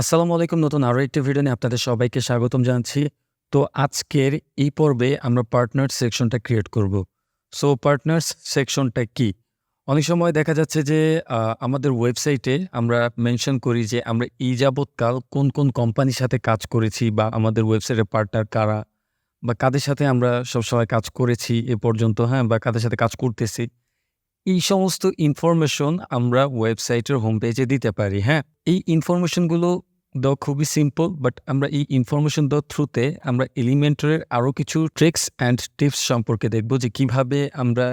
আসসালামু আলাইকুম নতুন আরও একটি ভিডিও নিয়ে আপনাদের সবাইকে স্বাগতম জানাচ্ছি। তো আজকের এই পর্বে আমরা পার্টনার্স সেকশনটা ক্রিয়েট করব। সো পার্টনার্স সেকশনটা কি? অনেক সময় দেখা যাচ্ছে যে আমাদের ওয়েবসাইটে আমরা মেনশন করি যে আমরা এই যাবৎকাল কোন, কোন কোম্পানির সাথে কাজ করেছি বা আমাদের ওয়েবসাইটের পার্টনার কারা বা কাদের সাথে আমরা সবসময় কাজ করেছি এ পর্যন্ত, হ্যাঁ? বা কাদের সাথে কাজ করতেছি। এই সমস্ত ইনফরমেশন আমরা ওয়েবসাইটের হোম পেজে দিতে পারি, হ্যাঁ? এই ইনফরমেশনগুলো দেওয়া খুবই সিম্পল বাট আমরা এই ইনফরমেশন দেওয়ার থ্রুতে আমরা এলিমেন্টরের আরও কিছু ট্রিক্স অ্যান্ড টিপস সম্পর্কে দেখব যে কীভাবে আমরা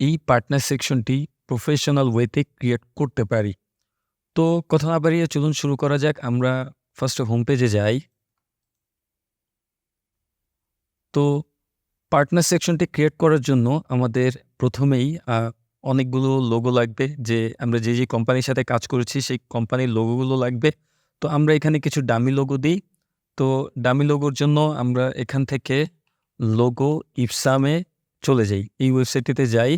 এই পার্টনার সেকশনটি প্রফেশনাল ওয়েতে ক্রিয়েট করতে পারি। তো কথা না বাড়িয়ে চলুন শুরু করা যাক। আমরা ফার্স্টে হোম পেজে যাই। তো পার্টনার সেকশনটি ক্রিয়েট করার জন্য আমাদের প্রথমেই অনেকগুলো লোগো লাগবে যে আমরা যে, যে কোম্পানির সাথে কাজ করেছি সেই কোম্পানির লোগোগুলো লাগবে। তো আমরা এখানে কিছু ডামি লোগো দিই। তো ডামি লোগোর জন্য আমরা এখান থেকে লোগো ইপসামে চলে যাই। এই ওয়েবসাইটটিতে যাই।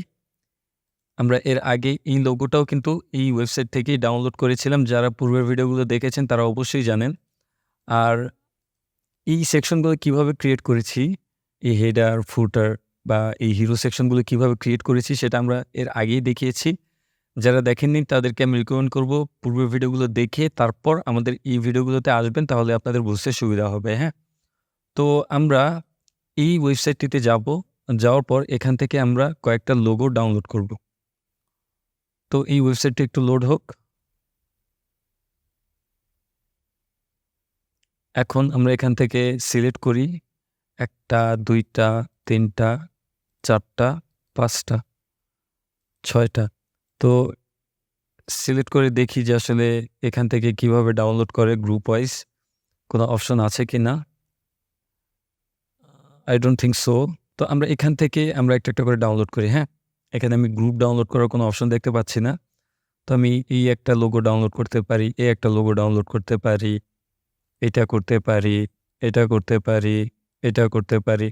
আমরা এর আগে এই লোগোটাও কিন্তু এই ওয়েবসাইট থেকেই ডাউনলোড করেছিলাম। যারা পূর্বের ভিডিওগুলো দেখেছেন তারা অবশ্যই জানেন। আর এই সেকশনগুলো কীভাবে ক্রিয়েট করেছি, এই হেডার, ফুটার বা এই হিরো সেকশনগুলো কীভাবে ক্রিয়েট করেছি সেটা আমরা এর আগেই দেখিয়েছি। যারা দেখেননি তাদেরকে আমি রিকমেন্ড করব পূর্বের ভিডিওগুলো দেখে তারপর আমাদের এই ভিডিওগুলোতে আসবেন তাহলে আপনাদের বুঝতে সুবিধা হবে, হ্যাঁ? তো আমরা এই ওয়েবসাইটটিতে যাব। যাওয়ার পর এখান থেকে আমরা কয়েকটা লোগো ডাউনলোড করব। তো এই ওয়েবসাইটটি একটু লোড হোক। এখন আমরা এখান থেকে সিলেক্ট করি ১ টা, ২ টা, ৩ টা, ৪ টা, ৫ টা, ৬ টা। তো সিলেক্ট করে দেখি যে আসলে এখান থেকে কীভাবে ডাউনলোড করে গ্রুপ ওয়াইজ কোনো অপশন আছে কি না আই ডোন্ট থিংক সো। তো আমরা এখান থেকে আমরা একটা, একটা করে ডাউনলোড করি, হ্যাঁ? এখানে আমি গ্রুপ ডাউনলোড করার কোনো অপশন দেখতে পাচ্ছি না। তো আমি এই একটা লোগো ডাউনলোড করতে পারি, এই একটা লোগো ডাউনলোড করতে পারি, এটা করতে পারি, এটা করতে পারি, এটা করতে পারি।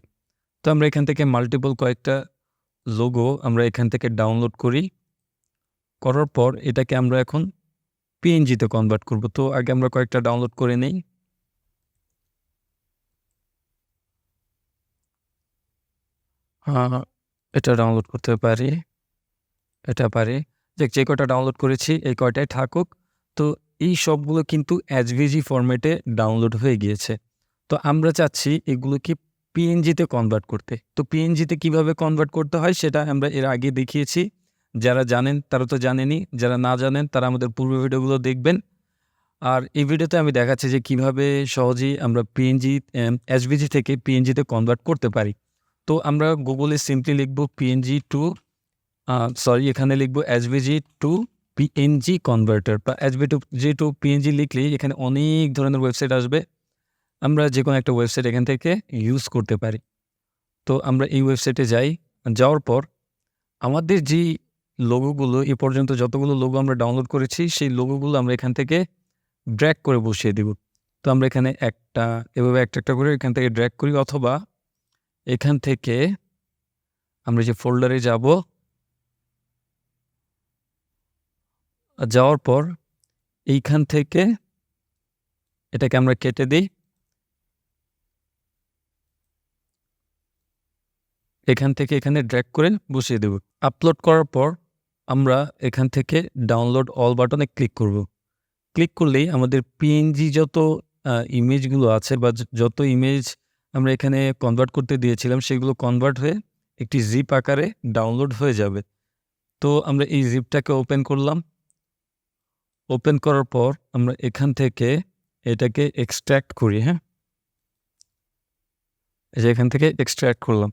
তো আমরা এখান থেকে মাল্টিপল কয়েকটা লোগো আমরা এখান থেকে ডাউনলোড করি। করার পর এটাকে আমরা এখন পিএনজিতে কনভার্ট করব। তো আগে আমরা কয়েকটা ডাউনলোড করে নেই। আ এটা ডাউনলোড করতে পারি। এটা পারি। যে যে কয়টা ডাউনলোড করেছি, এই কয়টাই থাকুক। তো এই সবগুলো কিন্তু এসভিজি ফরম্যাটে ডাউনলোড হয়ে গিয়েছে। তো আমরা চাচ্ছি এগুলোকে পিএনজিতে কনভার্ট করতে। তো পিএনজিতে কীভাবে কনভার্ট করতে হয়, সেটা আমরা এর আগে দেখিয়েছি। যারা জানেন, তারা তো জানেনই। যারা না জানেন, তারা আমাদের পূর্ব ভিডিওগুলো দেখবেন। আর এই ভিডিওতে আমি দেখাচ্ছি যে কীভাবে সহজেই আমরা পিএনজি এম এসভিজি থেকে পিএনজিতে কনভার্ট করতে পারি। তো আমরা গুগলে সিম্পলি লিখব পিএনজি টু সরি এখানে লিখব এসভিজি টু পিএনজি কনভার্টার বা SVG to G to PNG লিখলেই এখানে অনেক ধরনের ওয়েবসাইট আসবে। আমরা যেকোনো একটা ওয়েবসাইট এখান থেকে ইউজ করতে পারি। তো আমরা এই ওয়েবসাইটে যাই। যাওয়ার পর আমাদের যেই লোগোগুলো এ পর্যন্ত যতগুলো লোগো আমরা ডাউনলোড করেছি সেই লোগোগুলো আমরা এখান থেকে ড্র্যাগ করে বসিয়ে দিব। তো আমরা এখানে একটা এভাবে একটা, একটা করে এখান থেকে ড্র্যাগ করি অথবা এখান থেকে আমরা যে ফোল্ডারে যাব যাওয়ার পর এইখান থেকে এটাকে আমরা কেটে দিই এখান থেকে এখানে ড্র্যাগ করে বসিয়ে দেব। আপলোড করার পর আমরা এখান থেকে ডাউনলোড অল বাটনে ক্লিক করব। ক্লিক করলেই আমাদের পিএনজি যত ইমেজগুলো আছে বা যত ইমেজ আমরা এখানে কনভার্ট করতে দিয়েছিলাম সেগুলো কনভার্ট হয়ে একটি জিপ আকারে ডাউনলোড হয়ে যাবে। তো আমরা এই জিপটাকে ওপেন করলাম। ওপেন করার পর আমরা এখান থেকে এটাকে এক্সট্রাক্ট করি, হ্যাঁ? এখান থেকে এক্সট্রাক্ট করলাম।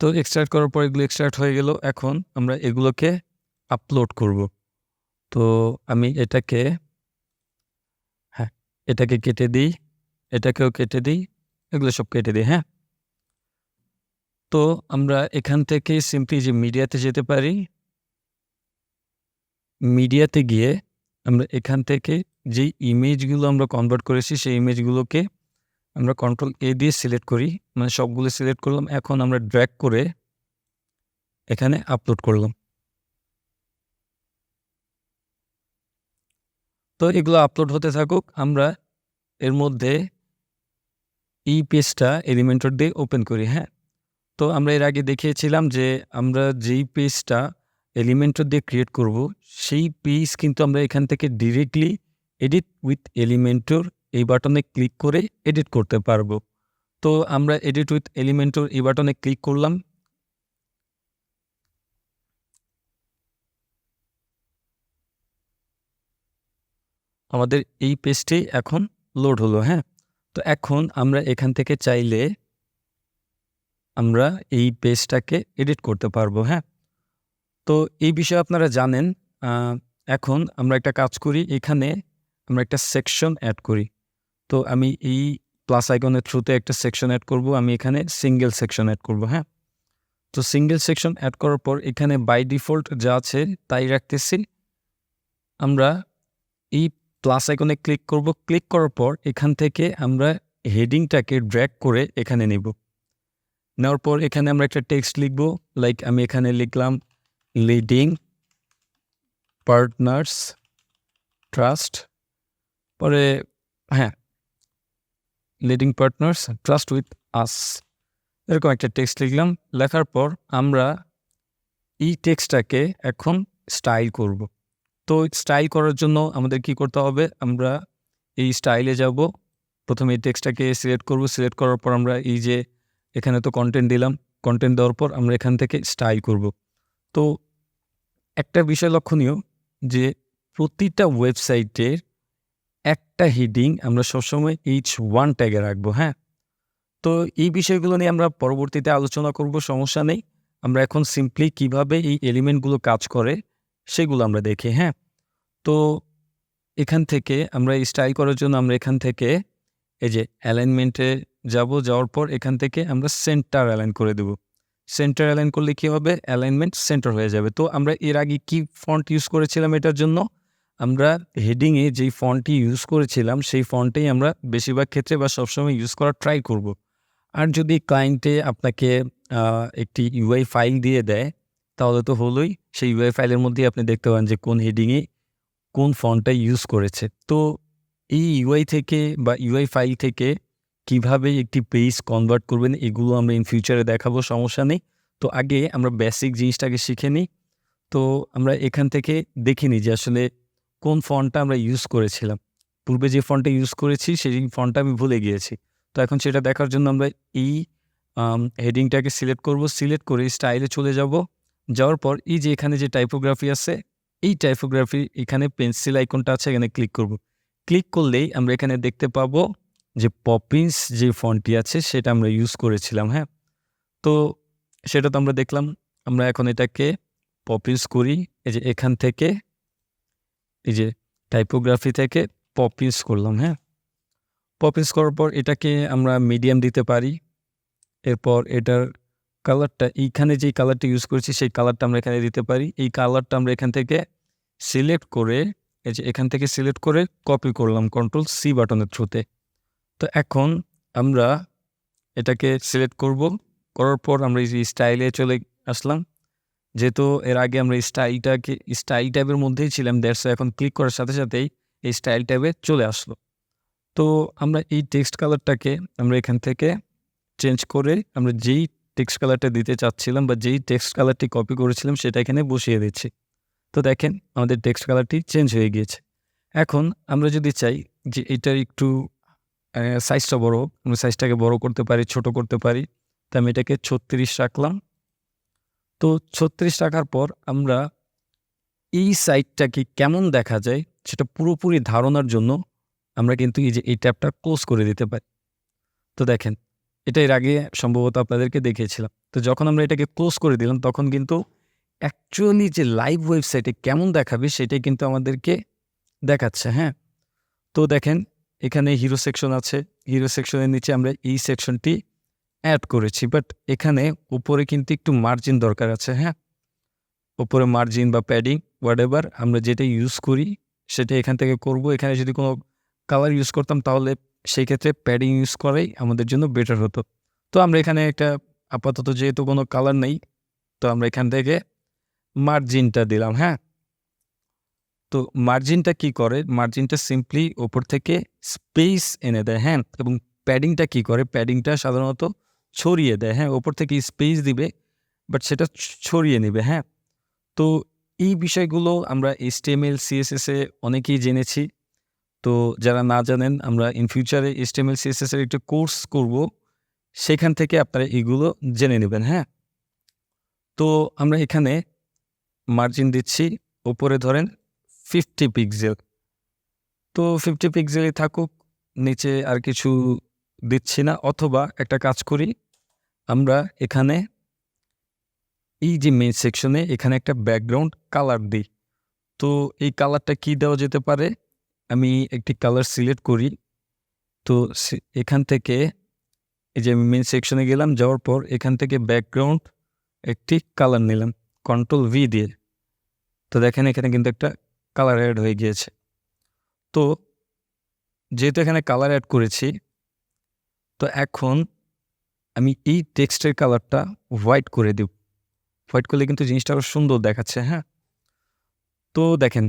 তো এক্সট্রাক্ট করার পর এগুলো এক্সট্রাক্ট হয়ে গেল। এখন আমরা এগুলোকে আপলোড করব। তো আমি এটাকে হ্যাঁ, এটাকে কেটে দিই, এটাকেও কেটে দিই, এগুলো সব কেটে দিই, হ্যাঁ? তো আমরা এখান থেকে সিম্পলি যে মিডিয়াতে যেতে পারি। মিডিয়াতে গিয়ে আমরা এখান থেকে যেই ইমেজগুলো আমরা কনভার্ট করেছি সেই ইমেজগুলোকে আমরা কন্ট্রোল এ দিয়ে সিলেক্ট করি। মানে সবগুলো সিলেক্ট করলাম। এখন আমরা ড্র্যাগ করে এখানে আপলোড করলাম। তো এগুলো আপলোড হতে থাকুক, আমরা এর মধ্যে ই পেজটা এলিমেন্টর দিয়ে ওপেন করি হ্যাঁ তো আমরা এর আগে দেখিয়েছিলাম যে আমরা যেই পেজটা এলিমেন্টর দিয়ে ক্রিয়েট করব, সেই পেজ কিন্তু আমরা এখান থেকে ডিরেক্টলি এডিট উইথ এলিমেন্টর এই বাটনে ক্লিক করে এডিট করতে পারব। তো আমরা এডিট উইথ এলিমেন্টর এই বাটনে ক্লিক করলাম। আমাদের এই পেজটি এখন লোড হলো হ্যাঁ? তো এখন আমরা এখান থেকে চাইলে আমরা এই পেজটাকে এডিট করতে পারব হ্যাঁ? তো এই বিষয়ে আপনারা জানেন এখন আমরা একটা কাজ করি, এখানে আমরা একটা সেকশন অ্যাড করি। তো আমি এই প্লাস আইকনের থ্রুতে একটা সেকশন অ্যাড করব, আমি এখানে সিঙ্গেল সেকশন অ্যাড করব হ্যাঁ? তো সিঙ্গেল সেকশন অ্যাড করার পর এখানে বাই ডিফল্ট যা আছে তাই রাখতেছি। আমরা এই প্লাস আইকনে ক্লিক করব ক্লিক করার পর এখান থেকে আমরা হেডিংটাকে ড্র্যাগ করে এখানে নেব। নেওয়ার পর এখানে আমরা একটা টেক্সট লিখব লাইক আমি এখানে লিখলাম লিডিং পার্টনার্স ট্রাস্ট পরে হ্যাঁ leading partners trust with us এরকম একটা টেক্সট লিখলাম, লেখার পর আমরা এই টেক্সটটাকে এখন স্টাইল করব। তো স্টাইল করার জন্য আমাদের কি করতে হবে? আমরা এই স্টাইলে যাব। প্রথমে এই টেক্সটটাকে সিলেক্ট করব। সিলেক্ট করার পর আমরা এই যে এখানে তো কন্টেন্ট দিলাম কন্টেন্ট দেওয়ার পর আমরা এখান থেকে স্টাইল করব। তো একটা বিষয় লক্ষণীয় যে প্রতিটা ওয়েবসাইটের একটা হিডিং আমরা সবসময় এইচ ওয়ান ট্যাগে রাখব হ্যাঁ? তো এই বিষয়গুলো নিয়ে আমরা পরবর্তীতে আলোচনা করব, সমস্যা নেই। আমরা এখন সিম্পলি কীভাবে এই এলিমেন্টগুলো কাজ করে সেগুলো আমরা দেখি হ্যাঁ? তো এখান থেকে আমরা এই স্টাইল করার জন্য আমরা এখান থেকে এই যে অ্যালাইনমেন্টে যাব, যাওয়ার পর এখান থেকে আমরা সেন্টার অ্যালাইন করে দেব। সেন্টার অ্যালাইন করলে কি হবে? অ্যালাইনমেন্ট সেন্টার হয়ে যাবে। তো আমরা এর আগে কি ফন্ট ইউজ করেছিলাম এটার জন্য? আমরা হেডিংয়ে যেই ফন্টটি ইউজ করেছিলাম, সেই ফন্টেই আমরা বেশিরভাগ ক্ষেত্রে বা সবসময় ইউজ করার ট্রাই করব। আর যদি ক্লায়েন্টে আপনাকে একটি ইউআই ফাইল দিয়ে দেয়, তাহলে তো হলোই সেই ইউআই ফাইলের মধ্যেই আপনি দেখতে পান যে কোন হেডিংয়ে কোন ফন্টটা ইউজ করেছে। তো এই ইউআই থেকে বা ইউআই ফাইল থেকে কীভাবে একটি পেজ কনভার্ট করবেন, এগুলো আমরা ইন ফিউচারে দেখাবো, সমস্যা নেই। তো আগে আমরা বেসিক জিনিসটাকে শিখে নিই। তো আমরা এখান থেকে দেখে নিই যে আসলে কোন ফন্টটা আমরা ইউজ করেছিলাম। পূর্বে যে ফন্টটা ইউজ করেছি, সেই ফন্টটা আমি ভুলে গিয়েছি। তো এখন সেটা দেখার জন্য আমরা এই হেডিংটাকে সিলেক্ট করব। সিলেক্ট করে স্টাইলে চলে যাব। যাওয়ার পর এই যে এখানে যে টাইপোগ্রাফি আছে, এই টাইপোগ্রাফি এখানে পেন্সিল আইকনটা আছে, এখানে ক্লিক করব। ক্লিক করলেই আমরা এখানে দেখতে পাবো যে পপিন্স যে ফন্টটি আছে, সেটা আমরা ইউজ করেছিলাম হ্যাঁ? তো সেটা তো আমরা দেখলাম। আমরা এখন এটাকে পপিন্স করি। এই যে এখান থেকে এই যে টাইপোগ্রাফি থেকে পপিন্স করলাম হ্যাঁ? পপিন্স করার পর এটাকে আমরা মিডিয়াম দিতে পারি। এরপর এটার কালারটা এইখানে যেই কালারটা ইউজ করেছি, সেই কালারটা আমরা এখানে দিতে পারি। এই কালারটা আমরা এখান থেকে সিলেক্ট করে, এই যে এখান থেকে সিলেক্ট করে কপি করলাম কন্ট্রোল সি বাটনের থ্রুতে তো এখন আমরা এটাকে সিলেক্ট করব। করার পর আমরা এই যে স্টাইলে চলে আসলাম। যেহেতু এর আগে আমরা স্টাইলটাকে স্টাইল ট্যাবের মধ্যেই ছিলাম দেড়শো এখন ক্লিক করার সাথে সাথেই এই স্টাইল ট্যাবে চলে আসলো। তো আমরা এই টেক্সট কালারটাকে আমরা এখান থেকে চেঞ্জ করে আমরা যেই টেক্সট কালারটা দিতে চাচ্ছিলাম বা যেই টেক্সট কালারটি কপি করেছিলাম সেটা এখানে বসিয়ে দিচ্ছি। তো দেখেন আমাদের টেক্সট কালারটি চেঞ্জ হয়ে গিয়েছে। এখন আমরা যদি চাই যে এটার একটু সাইজটা বড় হোক, আমরা সাইজটাকে বড় করতে পারি ছোট করতে পারি তো আমি এটাকে ছত্রিশ রাখলাম। তো ছত্রিশ টাকার পর আমরা এই সাইটটাকে কেমন দেখা যায় সেটা পুরোপুরি ধারণার জন্য আমরা কিন্তু এই যে এই ট্যাবটা ক্লোজ করে দিতে পারি। তো দেখেন, এটা এর আগে সম্ভবত আপনাদেরকে দেখিয়েছিলাম। তো যখন আমরা এটাকে ক্লোজ করে দিলাম, তখন কিন্তু অ্যাকচুয়ালি যে লাইভ ওয়েবসাইটে কেমন দেখাবে সেটাই কিন্তু আমাদেরকে দেখাচ্ছে হ্যাঁ? তো দেখেন, এখানে হিরো সেকশন আছে। হিরো সেকশনের নিচে আমরা এই সেকশনটি অ্যাড করেছি বাট এখানে উপরে কিন্তু একটু মার্জিন দরকার আছে হ্যাঁ? উপরে মার্জিন বা প্যাডিং হোয়াট এভার আমরা যেটা ইউজ করি, সেটা এখান থেকে করব। এখানে যদি কোনো কালার ইউজ করতাম, তাহলে সেই ক্ষেত্রে প্যাডিং ইউজ করাই আমাদের জন্য বেটার হতো। তো আমরা এখানে একটা আপাতত যেহেতু কোনো কালার নেই, তো আমরা এখান থেকে মার্জিনটা দিলাম হ্যাঁ? তো মার্জিনটা কি করে? মার্জিনটা সিম্পলি ওপর থেকে স্পেস এনে দেয় হ্যাঁ? এবং প্যাডিংটা কি করে? প্যাডিংটা সাধারণত ছড়িয়ে দেয় হ্যাঁ ওপর থেকে স্পেস দিবে বাট সেটা ছড়িয়ে নেবে হ্যাঁ। তো এই বিষয়গুলো আমরা এসটিএমএল সিএসএস অনেকেই জেনেছি। তো যারা না জানেন, আমরা ইন ফিউচারে এসটিএমএল সিএসএস এর একটা কোর্স করব। সেখান থেকে আপনারা এগুলো জেনে নেবেন হ্যাঁ। তো আমরা এখানে মার্জিন দিচ্ছি, ওপরে ধরেন ফিফটি পিক্সেল তো ফিফটি পিক্সেলই থাকুক, নিচে আর কিছু দিচ্ছি না, অথবা একটা কাজ করি, আমরা এখানে এই যে মেন সেকশনে এখানে একটা ব্যাকগ্রাউন্ড কালার দিই। তো এই কালারটা কি দেওয়া যেতে পারে? আমি একটি কালার সিলেক্ট করি। তো এখান থেকে এই যে আমি মেন সেকশনে গেলাম, যাওয়ার পর এখান থেকে ব্যাকগ্রাউন্ড একটি কালার নিলাম কন্ট্রোল ভি দিয়ে। তো দেখেন এখানে কিন্তু একটা কালার অ্যাড হয়ে গিয়েছে। তো যেহেতু এখানে কালার অ্যাড করেছি তো এখন আমি এই টেক্সটের কালারটা হোয়াইট করে দেব। হোয়াইট করলে কিন্তু জিনিসটা আরও সুন্দর দেখাচ্ছে হ্যাঁ? তো দেখেন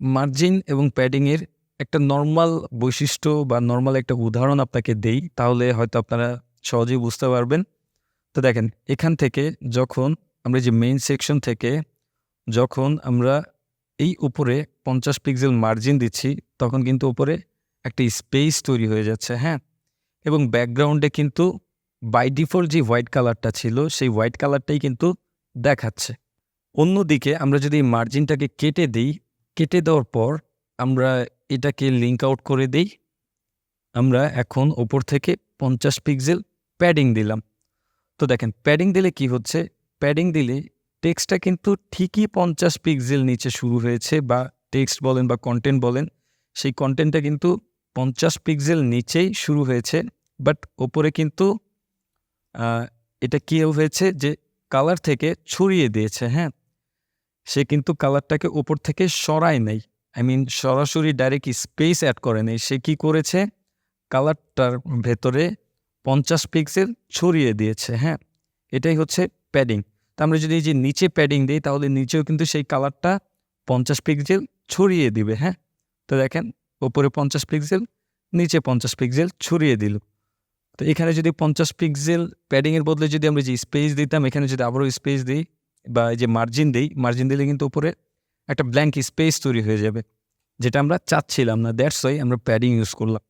মার্জিন এবং প্যাডিংয়ের একটা নর্মাল বৈশিষ্ট্য বা নর্মাল একটা উদাহরণ আপনাকে দেই, তাহলে হয়তো আপনারা সহজেই বুঝতে পারবেন। তো দেখেন, এখান থেকে যখন আমরা যে মেইন সেকশন থেকে যখন আমরা এই উপরে পঞ্চাশ পিক্সেল মার্জিন দিচ্ছি, তখন কিন্তু উপরে একটা স্পেস তৈরি হয়ে যাচ্ছে হ্যাঁ? এবং ব্যাকগ্রাউন্ডে কিন্তু বাই ডিফল্ট যে হোয়াইট কালারটা ছিল, সেই হোয়াইট কালারটাই কিন্তু দেখাচ্ছে। অন্যদিকে আমরা যদি মার্জিনটাকে কেটে দিই, কেটে দেওয়ার পর আমরা এটাকে লিঙ্ক আউট করে দিই। আমরা এখন ওপর থেকে পঞ্চাশ পিক্সেল প্যাডিং দিলাম। তো দেখেন প্যাডিং দিলে কি হচ্ছে? প্যাডিং দিলে টেক্সটটা কিন্তু ঠিকই পঞ্চাশ পিক্সেল নিচে শুরু হয়েছে বা টেক্সট বলেন বা কন্টেন্ট বলেন, সেই কন্টেন্টটা কিন্তু পঞ্চাশ পিক্সেল নিচেই শুরু হয়েছে। বাট ওপরে কিন্তু এটা কি হয়েছে যে কালার থেকে ছড়িয়ে দিয়েছে হ্যাঁ? সে কিন্তু কালারটাকে ওপর থেকে সরায় নাই। আই মিন সরাসরি ডাইরেক্ট স্পেস অ্যাড করে নেই। সে কি করেছে? কালারটার ভেতরে পঞ্চাশ পিক্সেল ছড়িয়ে দিয়েছে হ্যাঁ? এটাই হচ্ছে প্যাডিং। তা আমরা যদি এই যে নিচে প্যাডিং দিই, তাহলে নিচেও কিন্তু সেই কালারটা পঞ্চাশ পিক্সেল ছড়িয়ে দিবে হ্যাঁ? তো দেখেন, ওপরে পঞ্চাশ পিক্সেল, নিচে পঞ্চাশ পিক্সেল ছড়িয়ে দিল। তো এখানে যদি পঞ্চাশ পিক্সেল প্যাডিংয়ের বদলে যদি আমরা যে স্পেস দিতাম, এখানে যদি আবারও স্পেস দিই বা এই যে মার্জিন দিই মার্জিন দিলে কিন্তু উপরে একটা ব্ল্যাঙ্ক স্পেস তৈরি হয়ে যাবে, যেটা আমরা চাচ্ছিলাম না। দ্যাটস ওয়াই আমরা প্যাডিং ইউজ করলাম।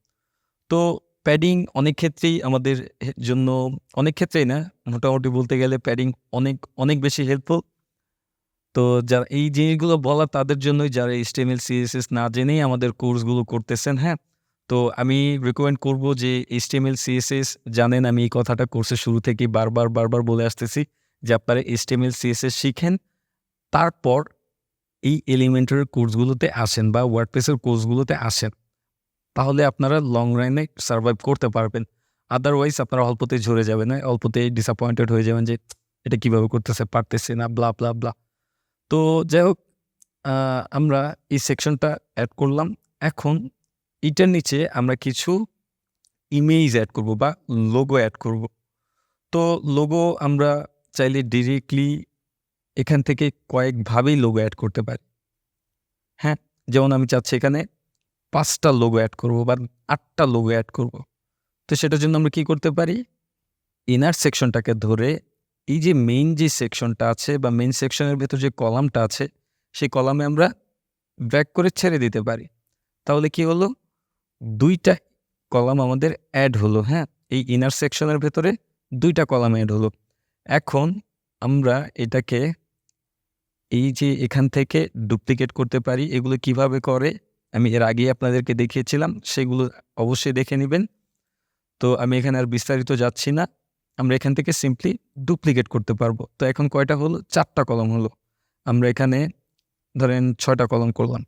তো প্যাডিং অনেক ক্ষেত্রেই আমাদের জন্য, অনেক ক্ষেত্রেই না, মোটামুটি বলতে গেলে প্যাডিং অনেক অনেক বেশি হেল্পফুল তো যারা এই জিনিসগুলো বলা তাদের জন্যই যারা এইচটিএমএল সিএসএস না জেনেই আমাদের কোর্সগুলো করতেছেন হ্যাঁ তো আমি রেকমেন্ড করব যে এইচটিএমএল সিএসএস জানেন, আমি এই কথাটা কোর্সের শুরু থেকেই বারবার বারবার বলে আসতেছি যে আপনারা এইচটিএমএল সিএসএস শিখেন, তারপর এই এলিমেন্টারি কোর্সগুলোতে আসেন বা ওয়ার্ডপ্রেসের কোর্সগুলোতে আসেন। তাহলে আপনারা লং রানে সার্ভাইভ করতে পারবেন। আদারওয়াইজ আপনারা অল্পতেই ঝরে যাবেন হ্যাঁ? অল্পতেই ডিসঅ্যাপয়েন্টেড হয়ে যাবেন যে এটা কীভাবে করতেছে, পারতেছে না ব্লা ব্লা ব্লা তো যাই হোক আমরা এই সেকশনটা অ্যাড করলাম। এখন এটার নিচে আমরা কিছু ইমেজ অ্যাড করব বা লোগো অ্যাড করব। তো লোগো আমরা চাইলে ডিরেক্টলি এখান থেকে কয়েকভাবেই লোগো অ্যাড করতে পারি। হ্যাঁ যেমন আমি চাচ্ছি এখানে পাঁচটা লোগো অ্যাড করব বা আটটা লোগো অ্যাড করব। তো সেটার জন্য আমরা কি করতে পারি? ইনার সেকশনটাকে ধরে এই যে মেইন যে সেকশনটা আছে বা মেইন সেকশনের ভেতর যে কলামটা আছে, সেই কলামে আমরা ব্যাক করে ছেড়ে দিতে পারি। তাহলে কি হলো? দুইটা কলাম আমাদের অ্যাড হলো হ্যাঁ? এই ইনার সেকশনের ভেতরে দুইটা কলাম অ্যাড হলো। এখন আমরা এটাকে এই যে এখান থেকে ডুপ্লিকেট করতে পারি, এগুলো কীভাবে করে, আমি এর আগেই আপনাদেরকে দেখিয়েছিলাম, সেগুলো অবশ্যই দেখে নেবেন। তো আমি এখানে আর বিস্তারিত যাচ্ছি না, আমরা এখান থেকে সিম্পলি ডুপ্লিকেট করতে পারব। তো এখন কয়টা হলো? চারটা কলম হলো। আমরা এখানে ধরেন ছয়টা কলম করলাম।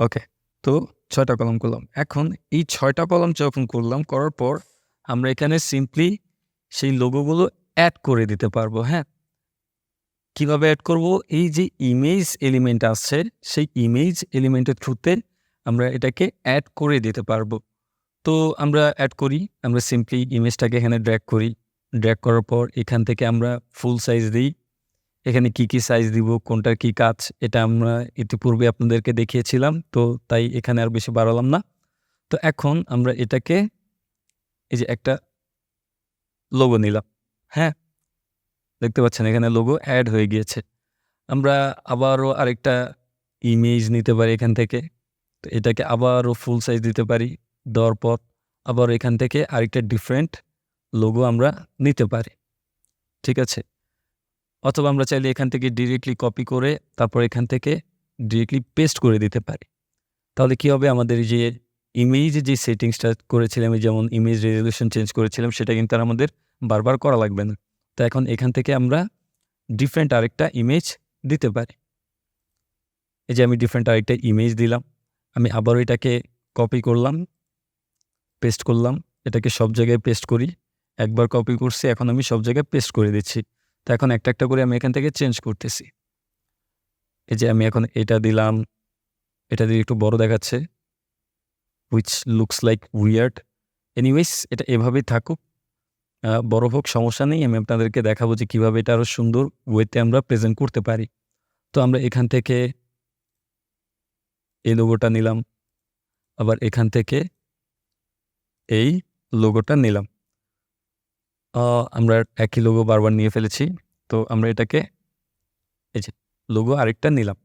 ওকে তো ছয়টা কলম করলাম। এখন এই ছয়টা কলম যখন করলাম, করার পর আমরা এখানে সিম্পলি সেই লোগোগুলো অ্যাড করে দিতে পারব হ্যাঁ? কীভাবে অ্যাড করব? এই যে ইমেজ এলিমেন্ট আসছে সেই ইমেজ এলিমেন্টের থ্রুতে আমরা এটাকে অ্যাড করে দিতে পারব। তো আমরা অ্যাড করি, আমরা সিম্পলি ইমেজটাকে এখানে ড্র্যাক করি। ড্র্যাক করার পর এখান থেকে আমরা ফুল সাইজ দিই। এখানে কি, কি সাইজ দিব, কোনটার কি কাজ এটা আমরা ইতিপূর্বে আপনাদেরকে দেখিয়েছিলাম। তো তাই এখানে আর বেশি বাড়ালাম না। তো এখন আমরা এটাকে এই যে একটা লোগো নিলাম। হ্যাঁ? দেখতে পাচ্ছেন এখানে লোগো অ্যাড হয়ে গিয়েছে। আমরা আবারও আরেকটা ইমেজ নিতে পারি এখান থেকে। তো এটাকে আবারও ফুল সাইজ দিতে পারি। দেওয়ার পর আবার এখান থেকে আরেকটা ডিফারেন্ট লোগো আমরা নিতে পারি। ঠিক আছে? অথবা আমরা চাইলে এখান থেকে ডিরেক্টলি কপি করে তারপর এখান থেকে ডিরেক্টলি পেস্ট করে দিতে পারি। তাহলে কি হবে আমাদের যে ইমেজে যে সেটিংসটা করেছিলাম যেমন ইমেজ রেজোলিউশন চেঞ্জ করেছিলাম, সেটা কিন্তু আর আমাদের বারবার করা লাগবে না। তো এখন এখান থেকে আমরা ডিফারেন্ট আরেকটা ইমেজ দিতে পারি। এই যে আমি ডিফারেন্ট আরেকটা ইমেজ দিলাম। আমি আবারও এটাকে কপি করলাম। পেস্ট করলাম। এটাকে সব জায়গায় পেস্ট করি। একবার কপি করছি, এখন আমি সব জায়গায় পেস্ট করে দিচ্ছি। তো এখন একটা, একটা করে আমি এখান থেকে চেঞ্জ করতেছি। এই যে আমি এখন এটা দিলাম। এটা দিয়ে একটু বড় দেখাচ্ছে। which looks like weird. anyways এটা এভাবেই থাকুক। বড় হোক সমস্যা নেই। আমি আপনাদেরকে দেখাবো যে কীভাবে এটা আরও সুন্দর ওয়েতে আমরা প্রেজেন্ট করতে পারি। তো আমরা এখান থেকে এই লোগোটা নিলাম। আবার এখান থেকে এই লোগোটা নিলাম। আমরা একই লোগো বারবার নিয়ে ফেলেছি। তো আমরা এটাকে এই যে লোগো আরেকটা নিলাম।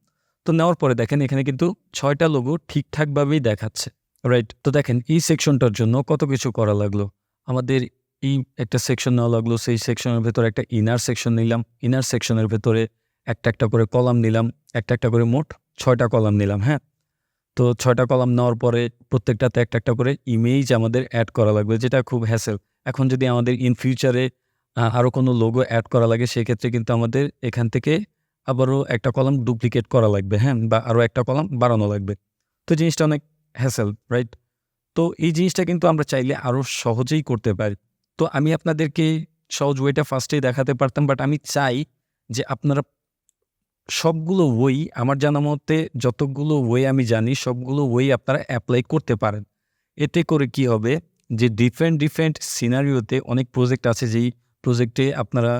তো নেওয়ার পরে দেখেন এখানে কিন্তু ছয়টা লোগো ঠিকঠাকভাবেই দেখাচ্ছে। রাইট? তো দেখেন এই সেকশনটার জন্য কত কিছু করা লাগল। আমাদের এই একটা সেকশন নেওয়া লাগল। সেই সেকশনের ভেতরে একটা ইনার সেকশন নিলাম। ইনার সেকশনের ভেতরে একটা, একটা করে কলাম নিলাম। একটা, একটা করে মোট ৬ টা কলাম নিলাম। হ্যাঁ? তো ৬ টা কলাম নেওয়ার পরে প্রত্যেকটাতে একটা, একটা করে ইমেজ আমাদের অ্যাড করা লাগবে যেটা খুব হ্যাসেল। এখন যদি আমাদের ইন ফিউচারে আরও আরও কোনো লোগো অ্যাড করা লাগে সেক্ষেত্রে কিন্তু আমাদের এখান থেকে আবারও একটা কলাম ডুপ্লিকেট করা লাগবে। হ্যাঁ? বা আরও একটা কলাম বাড়ানো লাগবে। তো জিনিসটা অনেক হ্যাসেল, রাইট? তো এই জিনিসটা কিন্তু আমরা চাইলে আরও সহজেই করতে পারি। তো আমি আপনাদেরকে সহজ ওয়েটা ফার্স্টেই দেখাতে পারতাম বাট আমি চাই যে আপনারা সবগুলো ওয়েই আমার জানা মতে যতগুলো ওয়ে আমি জানি সবগুলো ওয়েই আপনারা অ্যাপ্লাই করতে পারেন। এতে করে কি হবে যে ডিফারেন্ট, ডিফারেন্ট সিনারিওতে অনেক প্রজেক্ট আছে যেই প্রজেক্টে আপনারা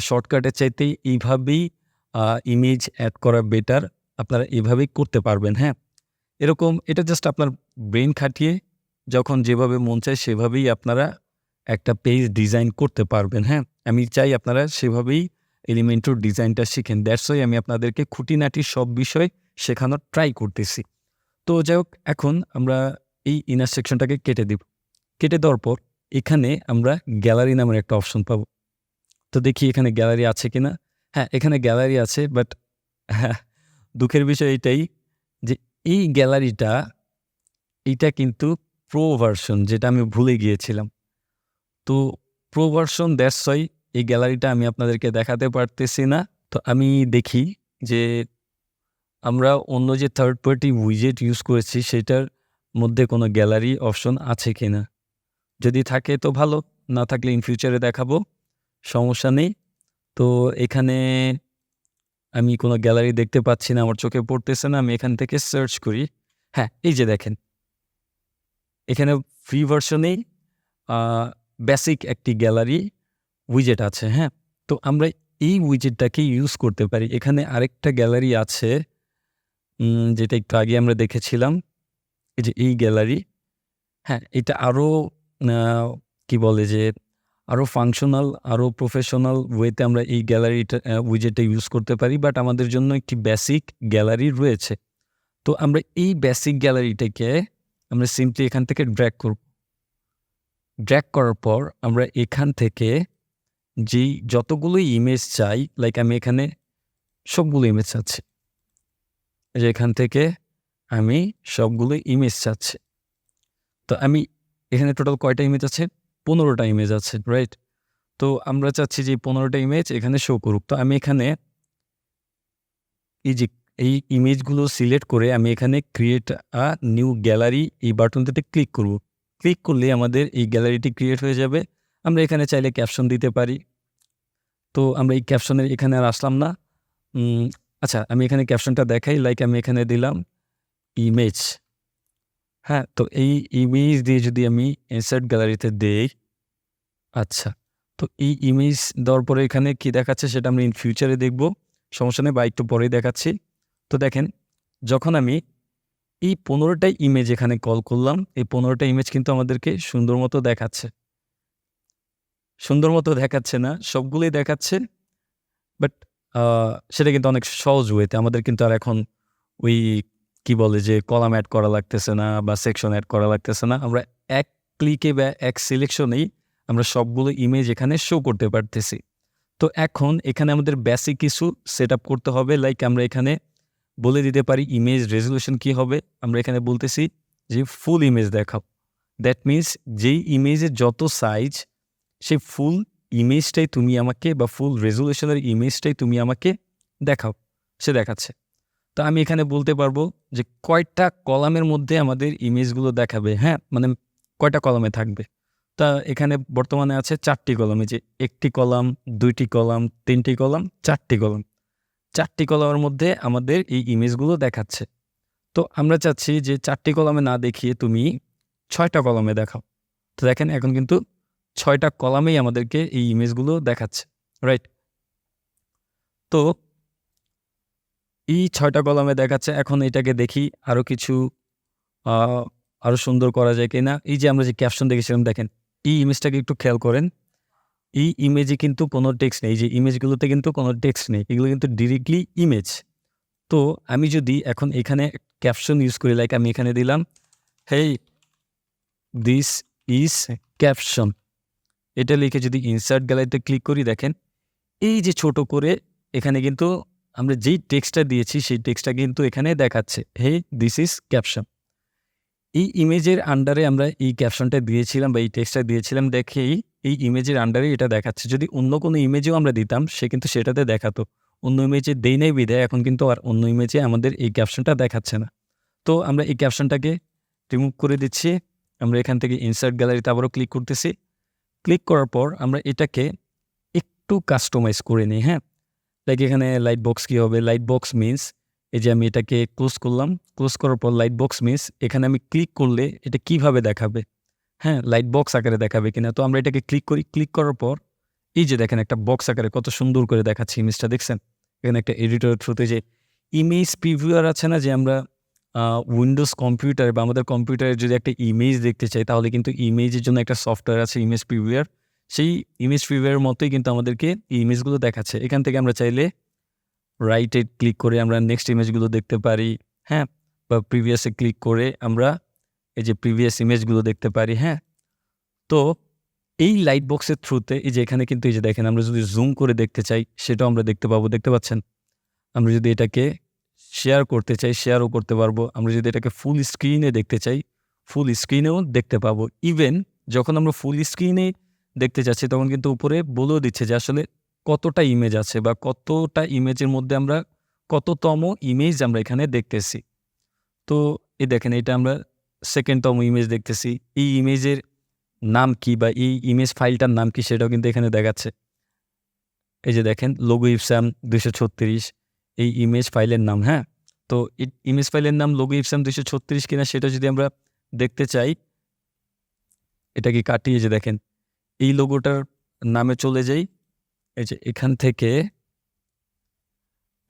শর্টকাটের চাইতেই এইভাবেই ইমেজ অ্যাড করা বেটার। আপনারা এভাবেই করতে পারবেন। হ্যাঁ? এরকম এটা জাস্ট আপনার ব্রেন খাটিয়ে যখন যেভাবে মন চায় সেভাবেই আপনারা একটা পেজ ডিজাইন করতে পারবেন। হ্যাঁ? আমি চাই আপনারা সেভাবেই এলিমেন্টর ডিজাইনটা শিখেন। দ্যাটস ওয়াই আমি আপনাদেরকে খুঁটিনাটি সব বিষয় শেখানোর ট্রাই করতেছি। তো যাই হোক এখন আমরা এই ইনার সেকশনটাকে কেটে দিব। কেটে দেওয়ার পর এখানে আমরা গ্যালারি নামের একটা অপশন পাবো। তো দেখি এখানে গ্যালারি আছে কিনা? হ্যাঁ, এখানে গ্যালারি আছে বাট হ্যাঁ, দুঃখের বিষয় এটাই যে এই গ্যালারিটা এটা কিন্তু প্রো ভার্সন যেটা আমি ভুলে গিয়েছিলাম। তো প্রো ভার্সন দ্যাটস এই গ্যালারিটা আমি আপনাদেরকে দেখাতে পারতেছি না। তো আমি দেখি যে আমরা অন্য যে থার্ড পার্টি উইজেট ইউজ করেছি সেটার মধ্যে কোনো গ্যালারি অপশন আছে কি না যদি থাকে তো ভালো। না থাকলে ইন ফিউচারে দেখাবো। সমস্যা নেই। তো এখানে আমি কোনো গ্যালারি দেখতে পাচ্ছি না। আমার চোখে পড়তেছে না। আমি এখান থেকে সার্চ করি। হ্যাঁ, এই যে দেখেন। এখানে ফ্রি ভার্সনেই বেসিক একটি গ্যালারি উইজেট আছে। হ্যাঁ? তো আমরা এই উইজেটটাকে ইউজ করতে পারি। এখানে আরেকটা গ্যালারি আছে যেটা একটু আগে আমরা দেখেছিলাম। এই যে এই গ্যালারি। হ্যাঁ, এটা আরও কি বলে যে আরও ফাংশনাল আরও প্রফেশনাল ওয়েতে আমরা এই গ্যালারিটা উইজেটটা ইউজ করতে পারি। বাট আমাদের জন্য একটি বেসিক গ্যালারি রয়েছে। তো আমরা এই বেসিক গ্যালারিটাকে আমরা সিম্পলি এখান থেকে ড্র্যাক করব। ড্র্যাক করার পর আমরা এখান থেকে যেই যতগুলোই ইমেজ চাই লাইক আমি এখানে সবগুলো ইমেজ চাচ্ছি। যে এখান থেকে আমি সবগুলো ইমেজ চাচ্ছি। তো আমি এখানে টোটাল কয়টা ইমেজ আছে? পনেরোটা ইমেজ আছে, রাইট? তো আমরা চাচ্ছি যে পনেরোটা ইমেজ এখানে শো করুক। তো আমি এখানে এই যে এই ইমেজগুলো সিলেক্ট করে আমি এখানে ক্রিয়েট আ নিউ গ্যালারি এই বাটনটাতে ক্লিক করব। ক্লিক করলে আমাদের এই গ্যালারিটি ক্রিয়েট হয়ে যাবে। আমরা এখানে চাইলে ক্যাপশন দিতে পারি। তো আমরা এই ক্যাপশনের এখানে আর আসলাম না। আচ্ছা আমি এখানে ক্যাপশনটা দেখাই লাইক আমি এখানে দিলাম ইমেজ। হ্যাঁ? তো এই ইমেজ দিয়ে যদি আমি ইনসার্ট গ্যালারিতে দেই আচ্ছা। তো এই ইমেজ দেওয়ার পরে এখানে কি দেখাচ্ছে সেটা আমরা ইন ফিউচারে দেখব, সমস্যা নেই, বা একটু পরেই দেখাচ্ছি তো দেখেন, যখন আমি এই পনেরোটা ইমেজ এখানে কল করলাম, এই পনেরোটা ইমেজ কিন্তু আমাদেরকে সুন্দর মতো দেখাচ্ছে সুন্দর মতো দেখাচ্ছে না, সবগুলোই দেখাচ্ছে বাট সেটা কিন্তু অনেক সহজ ওয়েতে আমাদের কিন্তু আর এখন ওই, কি বলে যে, কলাম অ্যাড করা লাগতেছে না বা সেকশন অ্যাড করা লাগতেছে না। আমরা এক ক্লিকে বা এক সিলেকশনেই আমরা সবগুলো ইমেজ এখানে শো করতে পারতেছি। তো এখন এখানে আমাদের বেসিক কিছু সেট করতে হবে। লাইক আমরা এখানে বলে দিতে পারি ইমেজ রেজলিউশন কি হবে। আমরা এখানে বলতেছি যে ফুল ইমেজ দেখাও। দ্যাট মিন্স যেই ইমেজের যত সাইজ সেই ফুল ইমেজটাই তুমি আমাকে বা ফুল রেজলিউশনের ইমেজটাই তুমি আমাকে দেখাও, সে দেখাচ্ছে। তো আমি এখানে বলতে পারব যে কয়টা কলামের মধ্যে আমাদের ইমেজগুলো দেখাবে হ্যাঁ? মানে কয়টা কলামে থাকবে? তা এখানে বর্তমানে আছে চারটি কলামে যে একটি কলাম, দুইটি কলাম, তিনটি কলাম, চারটি কলাম। চারটি কলামের মধ্যে আমাদের এই ইমেজগুলো দেখাচ্ছে। তো আমরা চাচ্ছি যে চারটি কলামে না দেখিয়ে তুমি ছয়টা কলমে দেখাও। তো দেখেন, এখন কিন্তু ছয়টা কলামেই আমাদেরকে এই ইমেজগুলো দেখাচ্ছে রাইট তো এই ছয়টা কলামে দেখাচ্ছে, এখন এটাকে দেখি আরও কিছু আরও সুন্দর করা যায় কিনা। এই যে আমরা যে ক্যাপশন দেখেছিলাম, দেখেন, এই ইমেজটাকে একটু খেয়াল করেন। এই ইমেজে কিন্তু কোনো টেক্সট নেই যে ইমেজগুলোতে কিন্তু কোনো টেক্সট নেই, এগুলো কিন্তু ডিরেক্টলি ইমেজ তো আমি যদি এখন এখানে ক্যাপশন ইউজ করি লাইক আমি এখানে দিলাম হেই দিস ইজ ক্যাপশন এটা লিখে যদি ইনসার্ট গ্যালারিতে ক্লিক করি, দেখেন, এই যে ছোট করে এখানে কিন্তু আমরা যেই টেক্সটটা দিয়েছি, সেই টেক্সটটা কিন্তু এখানে দেখাচ্ছে। হে দিস ইজ ক্যাপশন এই ইমেজের আন্ডারে আমরা এই ক্যাপশনটা দিয়েছিলাম বা এই টেক্সটটা দিয়েছিলাম দেখেই এই ইমেজের আন্ডারে এটা দেখাচ্ছে। যদি অন্য কোনো ইমেজেও আমরা দিতাম, সে কিন্তু সেটাতে দেখাতো। অন্য ইমেজে দেই নাই বিদায় এখন কিন্তু আর অন্য ইমেজে আমাদের এই ক্যাপশনটা দেখাচ্ছে না। তো আমরা এই ক্যাপশনটাকে রিমুভ করে দিচ্ছি। আমরা এখান থেকে ইনসার্ট গ্যালারিতে আবারও ক্লিক করতেছি। ক্লিক করার পর আমরা এটাকে একটু কাস্টমাইজ করে নিই হ্যাঁ? লাইক এখানে লাইট বক্স কী হবে? লাইট বক্স মিন্স এই যে আমি এটাকে ক্লোজ করলাম ক্লোজ করার পর লাইট বক্স মিন্স এখানে আমি ক্লিক করলে এটা কীভাবে দেখাবে? হ্যাঁ লাইট বক্স আকারে দেখাবে কিনা? তো আমরা এটাকে ক্লিক করি ক্লিক করার পর এই যে দেখেন একটা বক্স আকারে কত সুন্দর করে দেখাচ্ছে ইমেজটা দেখছেন? এখানে একটা এডিটর থ্রুতে যে ইমেজ প্রিভিউয়ার আছে না, যে আমরা উইন্ডোজ কম্পিউটার বা আমাদের কম্পিউটারে যদি একটা ইমেজ দেখতে চাই, তাহলে কিন্তু ইমেজের জন্য একটা সফটওয়্যার আছে ইমেজ প্রিভিয়ার সেই ইমেজ প্রিভিয়ারের মতোই কিন্তু আমাদেরকে ইমেজগুলো দেখাচ্ছে। এখান থেকে আমরা চাইলে রাইটে ক্লিক করে আমরা নেক্সট ইমেজগুলো দেখতে পারি হ্যাঁ? বা প্রিভিয়াসে ক্লিক করে আমরা এই যে প্রিভিয়াস ইমেজগুলো দেখতে পারি হ্যাঁ? তো এই লাইট বক্সের থ্রুতে এই যে এখানে কিন্তু এই যে দেখেন, আমরা যদি জুম করে দেখতে চাই, সেটাও আমরা দেখতে পাবো। দেখতে পাচ্ছেন? আমরা যদি এটাকে শেয়ার করতে চাই শেয়ারও করতে পারব। আমরা যদি এটাকে ফুল স্ক্রিনে দেখতে চাই ফুল স্ক্রিনেও দেখতে পাবো। ইভেন যখন আমরা ফুল স্ক্রিনে দেখতে চাচ্ছি তখন কিন্তু উপরে বলেও দিচ্ছে যে আসলে কতটা ইমেজ আছে বা কতটা ইমেজের মধ্যে আমরা, কততম ইমেজ আমরা এখানে দেখতেছি। তো এই দেখেন, এটা আমরা সেকেন্ডতম ইমেজ দেখতেছি। এই ইমেজের নাম কি বা এই ইমেজ ফাইলটার নাম কি সেটাও কিন্তু এখানে দেখাচ্ছে। এই যে দেখেন লোগো ইপসাম দুশো ছত্রিশ। এই ইমেজ ফাইলের নাম হ্যাঁ? তো ইমেজ ফাইলের নাম লোগো ইপসাম দুশো ছত্রিশ কিনা সেটা যদি আমরা দেখতে চাই এটাকে কাটিয়ে যে দেখেন, এই লোগোটার নামে চলে যাই। এই যে এখান থেকে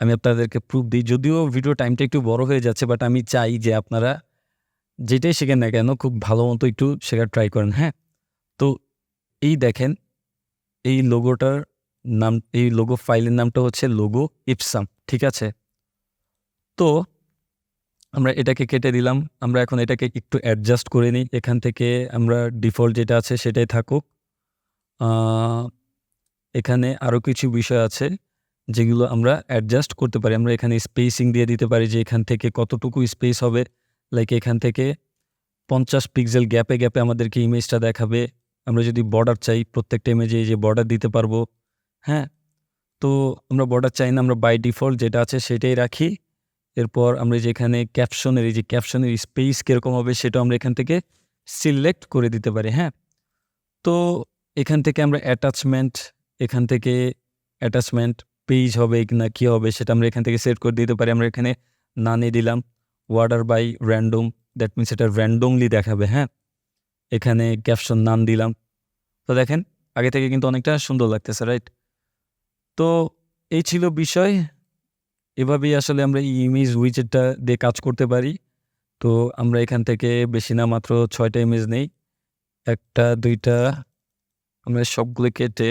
আমি আপনাদেরকে প্রুফ দিই। যদিও ভিডিও টাইমটা একটু বড় হয়ে যাচ্ছে বাট আমি চাই যে আপনারা যেটাই শেখেন না কেন, খুব ভালো মতো একটু শেখার ট্রাই করেন হ্যাঁ? তো এই দেখেন, এই লোগোটার নাম, এই লোগো ফাইলের নামটা হচ্ছে লোগো ইপসাম ঠিক আছে? তো আমরা এটাকে কেটে দিলাম, আমরা এখন এটাকে একটু অ্যাডজাস্ট করে নিই, এখান থেকে আমরা ডিফল্ট যেটা আছে সেটাই থাকুক। এখানে আরও কিছু বিষয় আছে যেগুলো আমরা অ্যাডজাস্ট করতে পারি, আমরা এখানে স্পেসিং দিয়ে দিতে পারি যে এখান থেকে কতটুকু স্পেস হবে। লাইক এখান থেকে পঞ্চাশ পিক্সেল গ্যাপে গ্যাপে আমাদেরকে ইমেজটা দেখাবে। আমরা যদি বর্ডার চাই, প্রত্যেকটা ইমেজে যে বর্ডার দিতে পারব। হ্যাঁ তো আমরা বর্ডার চাই না, আমরা বাই ডিফল্ট যেটা আছে সেটাই রাখি। এরপর আমরা যেখানে ক্যাপশনের এই যে ক্যাপশনের স্পেস কীরকম হবে সেটা আমরা এখান থেকে সিলেক্ট করে দিতে পারি হ্যাঁ। তো এখান থেকে আমরা অ্যাটাচমেন্ট এখান থেকে অ্যাটাচমেন্ট পেজ হবে না, কী হবে সেটা আমরা এখান থেকে সেট করে দিতে পারি। আমরা এখানে নানে দিলাম order by random that means এটা র্যান্ডমলি দেখাবে হ্যাঁ। এখানে ক্যাপশন নাম দিলাম। তো দেখেন, আগে থেকে কিন্তু অনেকটা সুন্দর লাগতেছে রাইট তো এই ছিল বিষয়। এভাবেই আসলে আমরা ইমেজ উইজেটটা দিয়ে কাজ করতে পারি। তো আমরা এখান থেকে বেশি না, মাত্র ছয়টা ইমেজ নেই। একটা, দুইটা, আমরা সবগুলো কেটে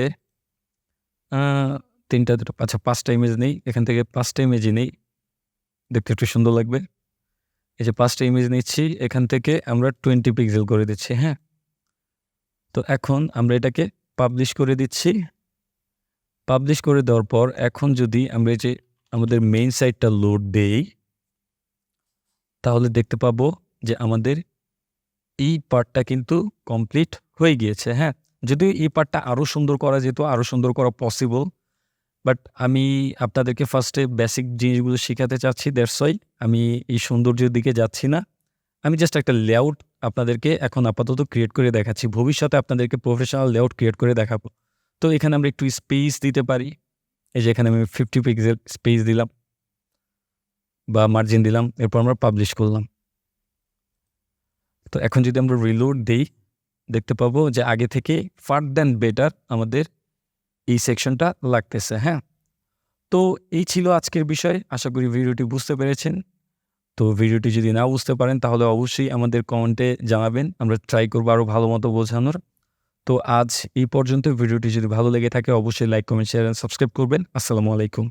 তিনটা, দুটো আচ্ছা পাঁচটা ইমেজ নেই। এখান থেকে পাঁচটা ইমেজই নেই। দেখতে একটু সুন্দর লাগবে। এই যে পাঁচটা ইমেজ নিচ্ছি, এখান থেকে আমরা টোয়েন্টি পিক্সেল করে দিচ্ছি হ্যাঁ? তো এখন আমরা এটাকে পাবলিশ করে দিচ্ছি। পাবলিশ করে দেওয়ার পর এখন যদি আমরা যে আমাদের মেইন সাইটটা লোড দেই, তাহলে দেখতে পাবো যে আমাদের এই পার্টটা কিন্তু কমপ্লিট হয়ে গিয়েছে হ্যাঁ? যদিও এই পার্টটা আরও সুন্দর করা যেত আরও সুন্দর করা পসিবল বাট আমি আপনাদেরকে ফার্স্টে বেসিক জিনিসগুলো শেখাতে চাচ্ছি দ্যাটস ওয়াই আমি এই সৌন্দর্যের দিকে যাচ্ছি না। আমি জাস্ট একটা লেআউট আপনাদেরকে এখন আপাতত ক্রিয়েট করে দেখাচ্ছি, ভবিষ্যতে আপনাদেরকে প্রফেশনাল লেআউট ক্রিয়েট করে দেখাবো। তো এখানে আমরা একটু স্পেস দিতে পারি। এই যে এখানে আমি ফিফটি পিক্সেল স্পেস দিলাম বা মার্জিন দিলাম, এরপর আমরা পাবলিশ করলাম। তো এখন যদি আমরা রিলোড দিই, দেখতে পাবো যে আগে থেকে ফার দ্যান বেটার আমাদের এই সেকশনটা লাগতেছে হ্যাঁ? তো এই ছিল আজকের বিষয়। আশা করি ভিডিওটি বুঝতে পেরেছেন। তো ভিডিওটি যদি না বুঝতে পারেন, তাহলে অবশ্যই আমাদের কমেন্টে জানাবেন। আমরা ট্রাই করব আরও ভালো মতো বোঝানোর। তো আজ এই পর্যন্ত ভিডিওটি যদি ভালো লেগে থাকে, অবশ্যই লাইক কমেন্ট শেয়ার সাবস্ক্রাইব করবেন। আসসালামু আলাইকুম।